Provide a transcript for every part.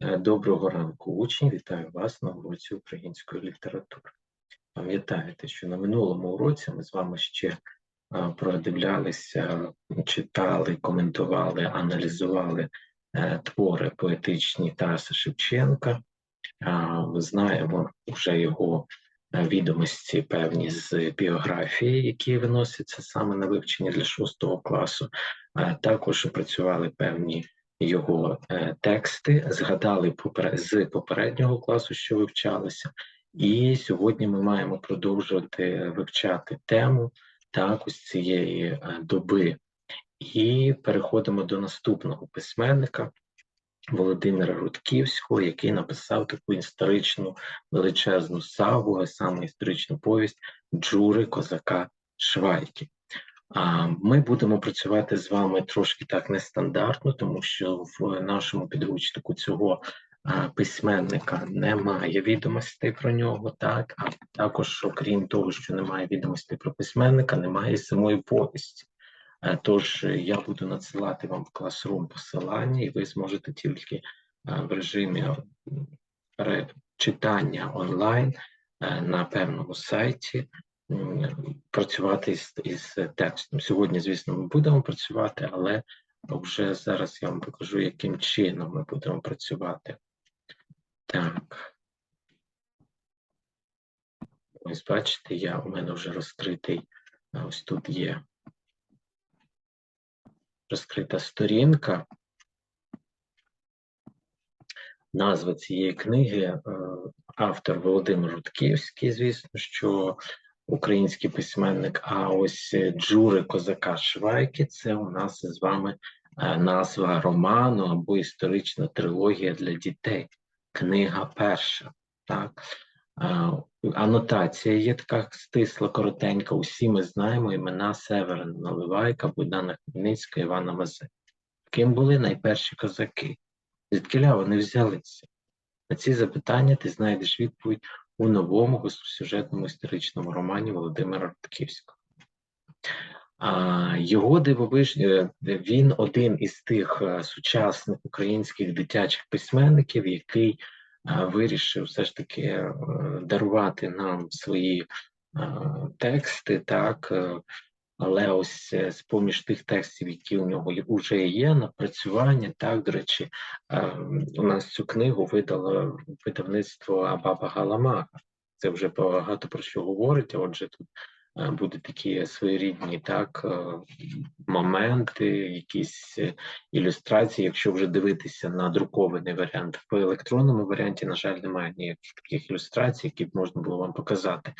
Е, Доброго ранку, учні. Вітаю вас на уроці української літератури. Пам'ятаєте, що на минулому уроці ми з вами ще е, продивлялися, читали, коментували, аналізували е, твори поетичні Тараса Шевченка. Ми знаємо вже його відомості певні з біографії, які виносяться саме на вивчення для шостого класу. Також опрацювали певні його е, тексти, згадали з попереднього класу, що вивчалося, і сьогодні ми маємо продовжувати вивчати тему так, ось цієї е, доби. І переходимо до наступного письменника Володимира Рудківського, який написав таку історичну величезну сагу, саме історичну повість Джури Козака Швайки. Ми будемо працювати з вами трошки так нестандартно, тому що в нашому підручнику цього письменника немає відомостей про нього, так а також, окрім того, що немає відомостей про письменника, немає самої повісті. Е, Тож е, я буду надсилати вам в класрум посилання, і ви зможете тільки е, в режимі читання онлайн на певному сайті працювати із, із текстом. Сьогодні, звісно, ми будемо працювати, але вже зараз я вам покажу, яким чином ми будемо працювати. Так. Ось бачите, я у мене вже розкритий. Ось тут є розкрита сторінка. Назва цієї книги е, автор Володимир Рудківський, звісно, що український письменник. А ось е, Джури Козака Швайки це у нас з вами е, назва роману або історична трилогія для дітей. Книга перша. Так. Е, Анотація є така стисла, коротенька. Усі ми знаємо імена Северина Наливайка, Богдана Хмельницька, Івана Мазе. Ким були найперші козаки? Звідкиля вони взялися? На ці запитання ти знайдеш відповідь у новому гостросюжетному історичному романі Володимира Рудківського. Його дивовижні, е, він один із тих е, сучасних українських дитячих письменників, який е, вирішив все ж таки дарувати нам свої тексти, так, але ось е, з-поміж тих текстів, які у нього вже є, напрацювання, так, до речі, е, у нас цю книгу видало видавництво Абаба Галамага. Це вже багато про що говорить, отже, тут е, будуть такі своєрідні так, моменти, якісь ілюстрації, якщо вже дивитися на друкований варіант. В електронному варіанті, на жаль, немає ніяких таких ілюстрацій, які б можна було вам показати.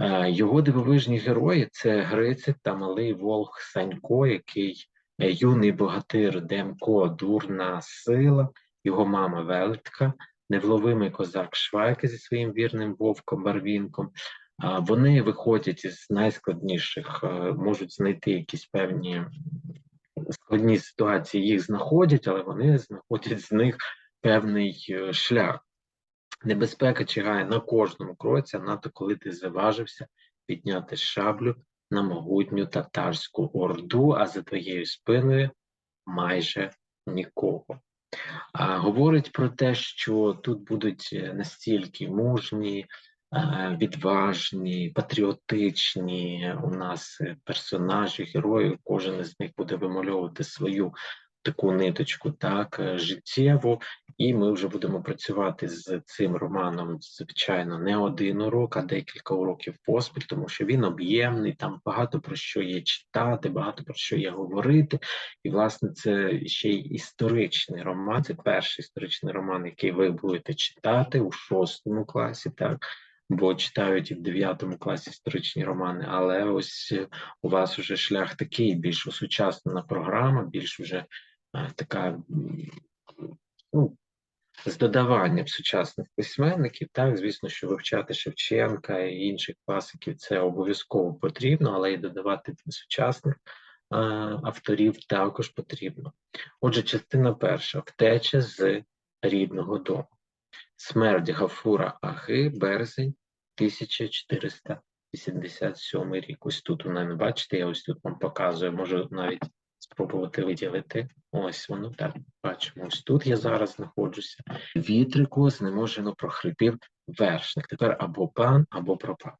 Е, Його дивовижні герої це Грицик та малий Волх Санько, який е, юний богатир Демко, дурна сила, його мама Велетка, невловимий козак Швайки зі своїм вірним вовком Барвінком. Вони виходять із найскладніших, е, можуть знайти якісь певні складні ситуації, їх знаходять, але вони знаходять з них певний шлях. Небезпека чекає на кожному кроці, надто коли ти заважився підняти шаблю на могутню татарську орду, а за твоєю спиною майже нікого. А, говорить про те, що тут будуть е, настільки мужні, е, відважні, патріотичні у нас персонажі, герої, кожен із них буде вимальовувати свою таку ниточку, так, е, життєву, і ми вже будемо працювати з цим романом, звичайно, не один урок, а декілька уроків поспіль, тому що він об'ємний, там багато про що є читати, багато про що є говорити. І, власне, це ще й історичний роман. Це перший історичний роман, який ви будете читати у шостому класі, так. Бо читають і в дев'ятому класі історичні романи, але ось у вас вже шлях такий, більш осучаснена програма, більш вже така ну, з додаванням сучасних письменників, так, звісно, що вивчати Шевченка і інших класиків це обов'язково потрібно, але і додавати сучасних авторів також потрібно. Отже, частина перша втеча з рідного дому. Смерть Гафура Аги, березень 1487 рік. Ось тут у мене, бачите, я ось тут вам показую, можу навіть спробувати виділити. Ось воно так. Бачимо, ось тут я зараз знаходжуся. Вітрику знеможено прохрипів вершник. Тепер або пан, або пропав.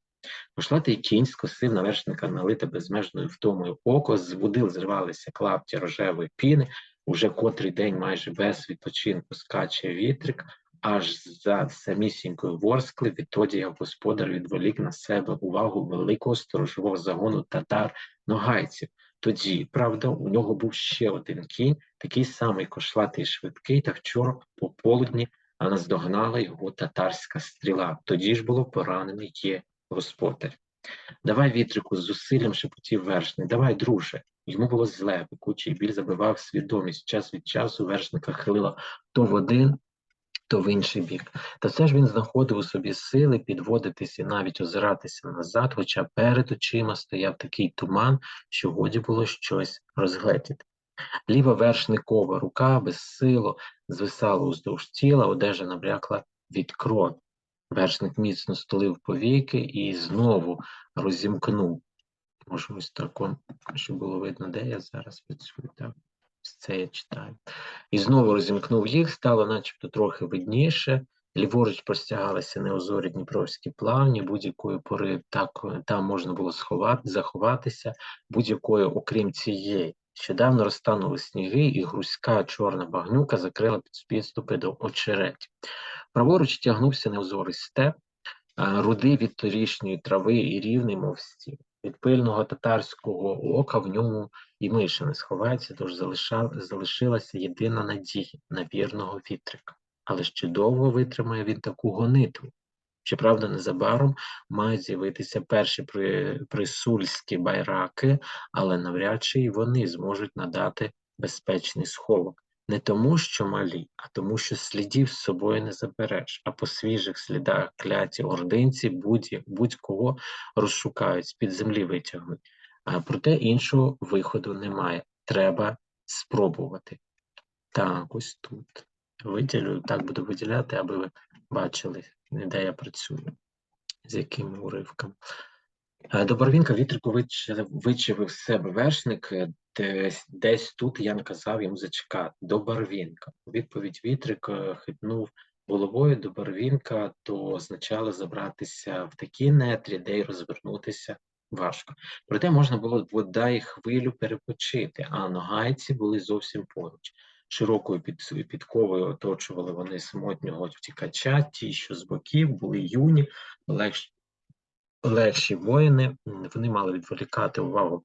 Пошлатий кінь скосив на вершника налите безмежною втомою око, з вудил зривалися клапті рожевої піни, уже котрий день майже без відпочинку скаче вітрик, аж за самісінькою ворскли, відтоді як господар відволік на себе увагу великого сторожового загону татар ногайців. Тоді, правда, у нього був ще один кінь, такий самий кошлатий швидкий, та вчора пополудні а наздогнала його татарська стріла. Тоді ж було поранений є господар. Давай вітрику з зусиллям шепотів вершник, давай, друже. Йому було зле, пекучий біль забивав свідомість. Час від часу вершника хилила то в один, то в інший бік. Та все ж він знаходив у собі сили підводитись і навіть озиратися назад, хоча перед очима стояв такий туман, що годі було щось розгледіти. Ліва вершникова рука безсило звисала уздовж тіла, одежа набрякла від крові. Вершник міцно столив повіки і знову розімкнув. Може, ось щоб було видно, де я зараз працюю. Це я читаю. І знову розімкнув їх, стало начебто трохи видніше. Ліворуч простягалися неозорі дніпровські плавні, будь-якої пори так там можна було сховати, заховатися, будь-якої, окрім цієї. Щодавно розтанули сніги, і грузька чорна багнюка закрила підступи до очеретів. Праворуч тягнувся неозорий степ, рудий від торішньої трави і рівний, мов стіл. Від пильного татарського ока в ньому і миша не сховається, тож залишилася єдина надія на вірного вітрика. Але ще довго витримає він таку гонитву. Щоправда, незабаром мають з'явитися перші присульські байраки, але навряд чи й вони зможуть надати безпечний сховок. Не тому, що малі, а тому, що слідів з собою не забереш, а по свіжих слідах кляті ординці будь-кого будь розшукають, з-під землі витягнуть. А проте іншого виходу немає. Треба спробувати. Так, ось тут. Виділю, так буду виділяти, аби ви бачили, де я працюю, з якими уривками. До Барвінка вітрику вичавив з себе вершник, десь, десь тут я наказав йому зачекати до Барвінка. Відповідь вітрик е, хитнув головою до Барвінка, то означало забратися в такі нетрі, де й розвернутися важко. Проте можна було бодай хвилю перепочити, а ногайці були зовсім поруч. Широкою під, підковою оточували вони самотнього втікача, ті, що з боків були юні, легші, легші воїни, вони мали відволікати увагу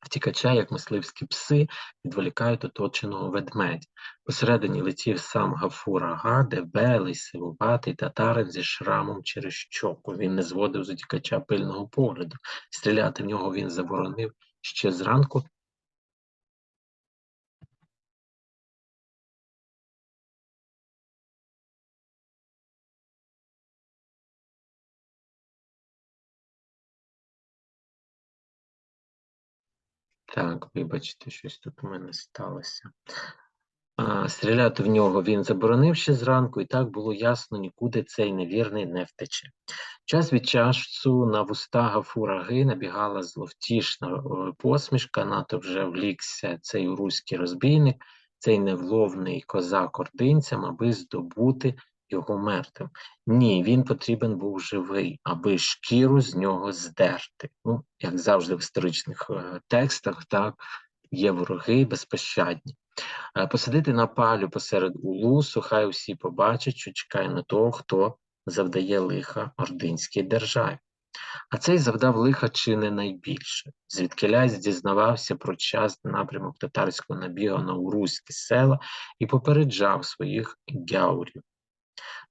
втікача, як мисливські пси, відволікають оточеного ведмедя. Посередині летів сам Гафур Ага, дебелий, сивуватий татарин зі шрамом через щоку. Він не зводив з утікача пильного погляду. Стріляти в нього він заборонив ще зранку, Так, вибачте, щось тут у мене сталося. А, Стріляти в нього він заборонив ще зранку, і так було ясно, нікуди цей невірний не втече. Час від часу на вуста Гафураги набігала зловтішна посмішка, нато вже влікся цей руський розбійник, цей невловний козак ординцям, аби здобути його мертвим. Ні, він потрібен був живий, аби шкіру з нього здерти. Ну, як завжди в історичних е, текстах, так, є вороги безпощадні. Е, посадити на палю посеред улусу, хай усі побачать, що чекає на того, хто завдає лиха ординській державі. А цей завдав лиха чи не найбільше, звідкилясь дізнавався про час напрямок татарського набігу на уруські села і попереджав своїх гяурів.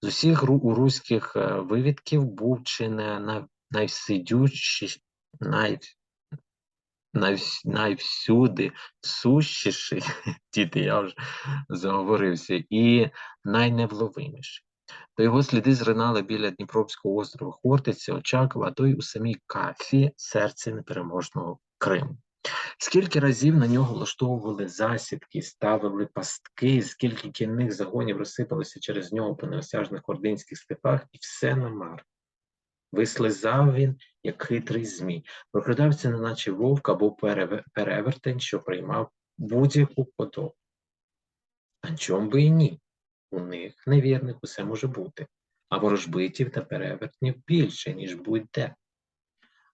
З усіх уруських е, вивідків був чи не найвсидючий, най, най, найвсюди сущіший, діти, я вже заговорився, і найневловиміший. То його сліди зринали біля Дніпровського острова Хортиці, Очакова, а то й у самій Кафі, серці непереможного Криму. Скільки разів на нього влаштовували засідки, ставили пастки, скільки кінних загонів розсипалося через нього по неосяжних ординських степах, і все намар. Вислизав він, як хитрий змій, прокрадався, неначе вовк або перевертень, що приймав будь-яку подобу. А чом би і ні? У них, невірних, усе може бути, а ворожбитів та перевертнів більше, ніж будь-де.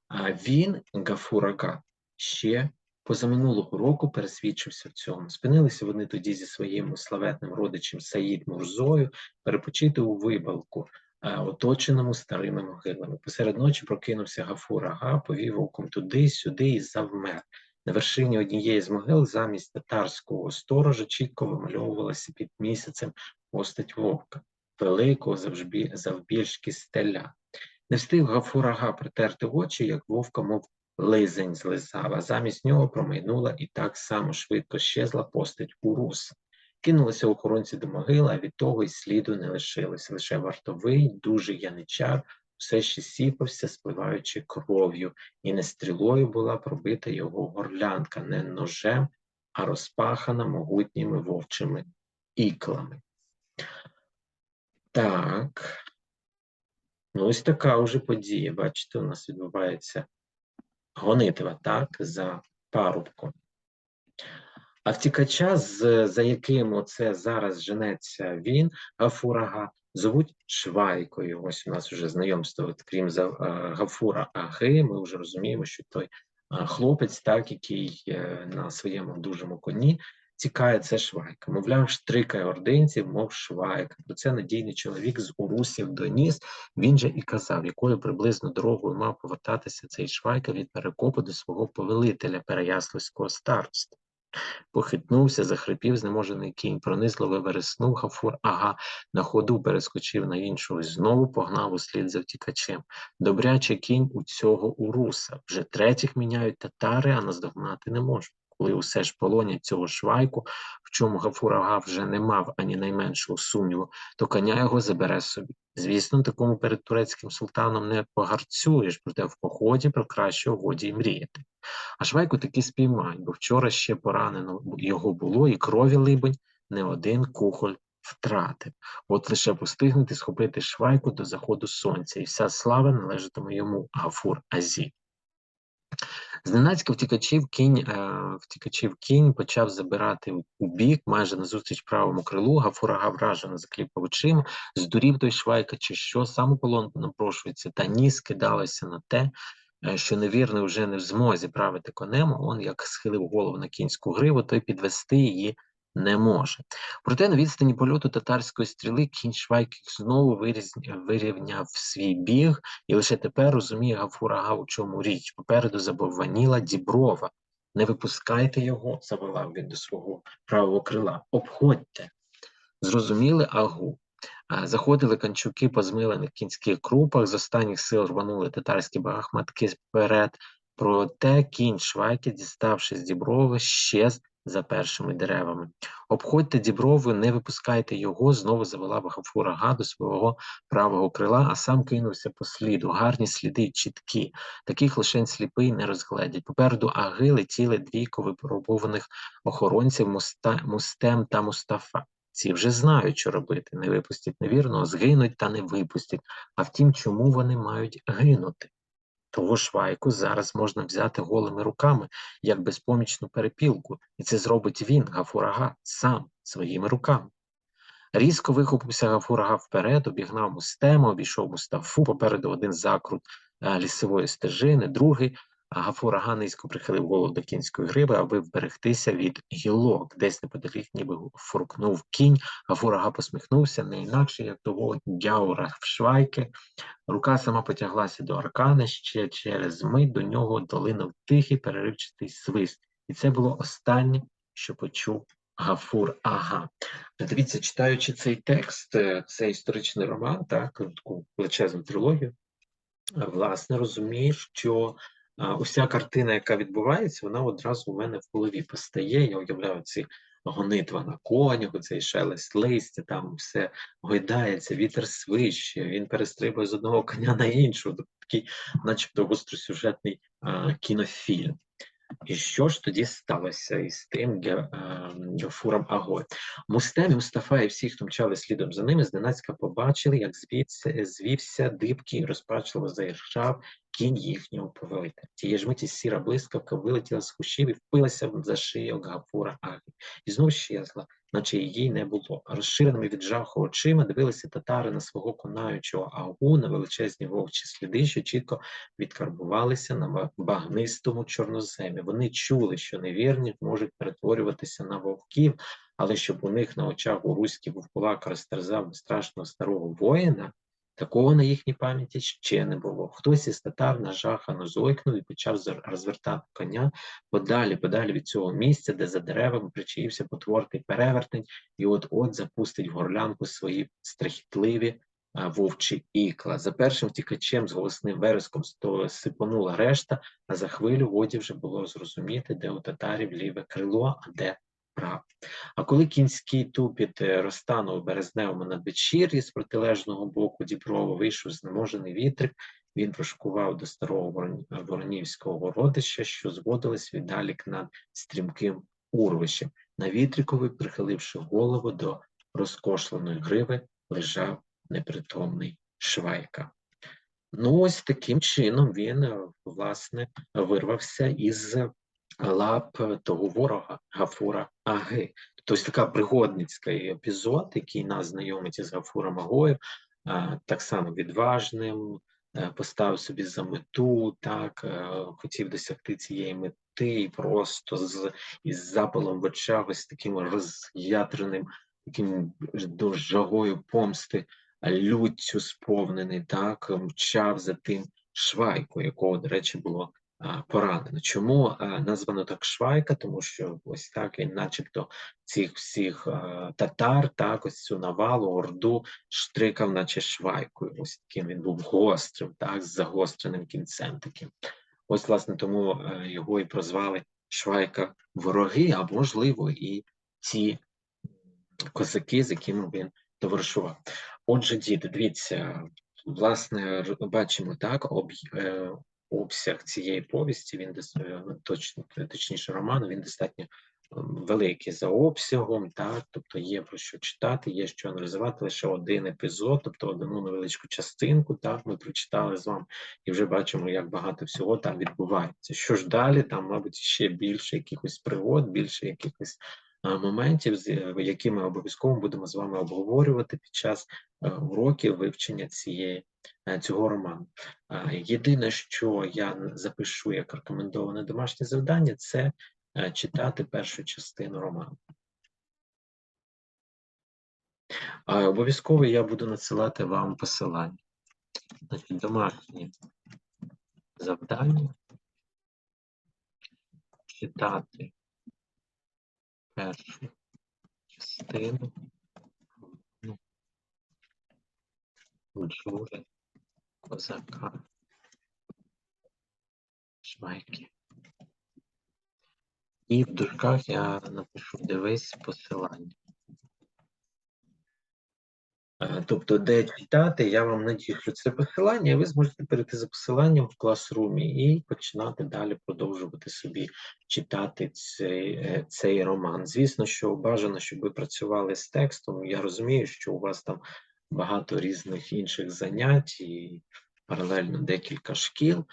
А він, Гафурага, ще позаминулого року пересвідчився в цьому. Спинилися вони тоді зі своїм славетним родичем Саїд Мурзою перепочити у вибалку, е, оточеному старими могилами. Посеред ночі прокинувся Гафур Ага, повів оком туди, сюди і завмер. На вершині однієї з могил замість татарського сторожа чітко вимальовувалася під місяцем постать вовка, великого завжбі, завбільшки стеля. Не встиг Гафур Ага притерти очі, як вовка, мов лизень злизав, а замість нього промайнула і так само швидко щезла постать Уруса. Кинулися охоронці до могили, а від того й сліду не лишилося. Лише вартовий, дуже яничар, все ще сіпався, спливаючи кров'ю, і не стрілою була пробита його горлянка, не ножем, а розпахана могутніми вовчими іклами. Так. Ну, ось така вже подія. Бачите, у нас відбувається гонитва, так, за парубком. А втікача, за яким оце зараз женеться він, Гафурага, звуть Швайкою. Ось у нас вже знайомство, от, крім за, а, Гафура Аги, ми вже розуміємо, що той а, хлопець, так, який е, на своєму дужому коні тікає, це Швайка. Мовляв, штрикає ординців, мов Швайка. Бо це надійний чоловік з Урусів доніс. Він же і казав, якою приблизно дорогою мав повертатися цей Швайка від перекопу до свого повелителя Переяславського староста. Похитнувся, захрипів знеможений кінь, пронизливо вереснув Гафур, ага, на ходу перескочив на іншого і знову погнав услід за втікачем. Добрячий кінь у цього уруса. Вже третіх міняють татари, а наздогнати не можуть. Коли усе ж полонять цього швайку, в чому Гафур ага вже не мав ані найменшого сумніву, то коня його забере собі. Звісно, такому перед турецьким султаном не погарцюєш, проте в поході про краще годі й мріяти. А швайку таки спіймають, бо вчора ще поранено його було, і крові либонь не один кухоль втратив. От лише постигнути схопити швайку до заходу сонця, і вся слава належатиме йому Гафур Азі. Зненацька втікачів кінь, е, втікачів кінь почав забирати у- бік, майже назустріч правому крилу. Гафурага вражено закліпав очима, здурів той швайка, чи що? Сам у напрошується, та ні скидалося на те, е, що невірний вже не в змозі правити конем, он як схилив голову на кінську гриву, той підвести її не може. Проте на відстані польоту татарської стріли кінь Швайки знову вирівняв свій біг, і лише тепер розуміє Гафурага, у чому річ. Попереду забовваніла Діброва. Не випускайте його, заволав він до свого правого крила. Обходьте. Зрозуміли агу. Заходили канчуки по змилених кінських крупах, з останніх сил рванули татарські багахматки вперед. Проте кінь Швайки, діставши з Діброви, щез за першими деревами. Обходьте Діброви, не випускайте його, знову завела Ага до свого правого крила, а сам кинувся по сліду. Гарні сліди, чіткі. Таких лишень сліпий не розгледять. Попереду Аги летіли двійко випробованих охоронців Муста, Мустем та Мустафа. Ці вже знають, що робити. Не випустять невірного, згинуть та не випустять. А втім, чому вони мають гинути? Того швайку зараз можна взяти голими руками, як безпомічну перепілку, і це зробить він, Гафурага, сам своїми руками. Різко вихопився Гафурага вперед, обігнав Мустема, обійшов Мустафу, попереду один закрут е, лісової стежини, другий, а Гафурага низько прихилив голову до кінської гриби, аби вберегтися від гілок. Десь неподалік ніби фуркнув кінь, Гафурага посміхнувся, не інакше, як того дяура в швайки. Рука сама потяглася до аркани, ще через мить до нього долинув тихий переривчатий свист. І це було останнє, що почув Гафур Ага. Дивіться, читаючи цей текст, е, це історичний роман, так, таку величезну трилогію, е, власне, розумієш, що уся картина, яка відбувається, вона одразу у мене в голові постає. Я уявляю ці гонитва на конях, цей шелест листя, там все гойдається, вітер свище, він перестрибує з одного коня на іншого, тобто такий, начебто, гостросюжетний а, кінофільм. І що ж тоді сталося із тим фуром Аго? Мустем і Мустафа і всі, хто мчали слідом за ними, зненацька побачили, як звідси звівся дибкий, розпачливо заіржав кінь їхнього повелителя. Тієї ж миті сіра блискавка вилетіла з кущів і впилася за шию Гафура Аги. І знов щезла, наче її не було. Розширеними від жаху очима дивилися татари на свого конаючого агу на величезні вовчі сліди, що чітко відкарбувалися на багнистому чорноземі. Вони чули, що невірні можуть перетворюватися на вовків, але щоб у них на очах у руський вовкулак розтерзав страшного старого воїна, такого на їхній пам'яті ще не було. Хтось із татар нажахано зойкнув і почав розвертати коня подалі, подалі від цього місця, де за деревами причаївся потворний перевертень, і от-от запустить в горлянку свої страхітливі вовчі ікла. За першим втікачем з голосним вереском сипонула решта, а за хвилю годі вже було зрозуміти, де у татарів ліве крило, а де праве. А коли кінський тупіт е, розтанув березневому надвечір'ї з протилежного боку Діброва вийшов знеможений вітрик, він прошкував до старого воронівського родища, що зводилось віддалік над стрімким урвищем. На вітрикові, прихиливши голову до розкошленої гриви, лежав непритомний Швайка. Ну, ось таким чином він, е, власне, вирвався із лап того ворога Гафура Аги. Тобто така пригодницький епізод, який нас знайомить із Гафуром Агою, так само відважним, е, поставив собі за мету, так, е, хотів досягти цієї мети і просто з із запалом в очах, ось таким роз'ятреним, таким до жагою помсти, люттю сповнений, так, мчав за тим Швайко, якого, до речі, було поранено. Чому названо так Швайка? Тому що ось так він, начебто, цих всіх татар, так, ось цю навалу, орду штрикав, наче швайкою. Ось таким він був гострим, так, з загостреним кінцем таким. Ось, власне, тому е, його і прозвали Швайка вороги, а можливо, і ті козаки, з якими він товаришував. Отже, діти, дивіться, власне, бачимо так, е, обсяг цієї повісті, він е, точно, точніше, роману, він достатньо ем, великий за обсягом, так, тобто є про що читати, є що аналізувати, лише один епізод, тобто одну невеличку частинку, так, ми прочитали з вами і вже бачимо, як багато всього там відбувається. Що ж далі, там, мабуть, ще більше якихось пригод, більше якихось моментів, е, які ми обов'язково будемо з вами обговорювати під час е, уроків вивчення цієї, е, цього роману. Єдине, що я запишу як рекомендоване домашнє завдання, це читати першу частину роману. Обов'язково я буду надсилати вам посилання. Значить, домашнє завдання читати першу частину ну, Джури Козака Швайки. І в дужках я напишу дивись посилання. Тобто, де читати, я вам надішлю це посилання, і ви зможете перейти за посиланням в класрумі і починати далі продовжувати собі читати цей, е, цей роман. Звісно, що бажано, щоб ви працювали з текстом. Я розумію, що у вас там багато різних інших занять і паралельно декілька шкіл.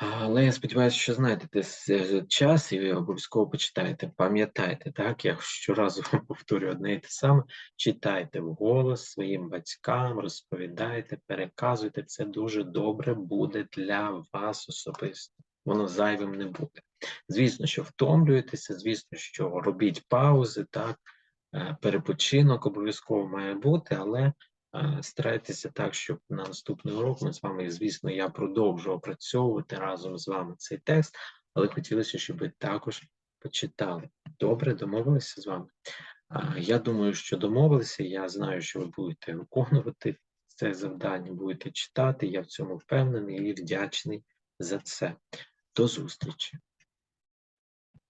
Але я сподіваюся, що знайдете с- час і обов'язково почитаєте. Пам'ятайте, так, я щоразу повторюю одне і те саме. Читайте вголос своїм батькам, розповідайте, переказуйте. Це дуже добре буде для вас особисто. Воно зайвим не буде. Звісно, що втомлюєтеся, звісно, що робіть паузи, так, е, перепочинок обов'язково має бути, але е, старайтеся так, щоб на наступний урок ми з вами, звісно, я продовжу опрацьовувати разом з вами цей текст, але хотілося, щоб ви також почитали. Добре, домовилися з вами. Я думаю, що домовилися. Я знаю, що ви будете виконувати це завдання, будете читати. Я в цьому впевнений і вдячний за це. До зустрічі.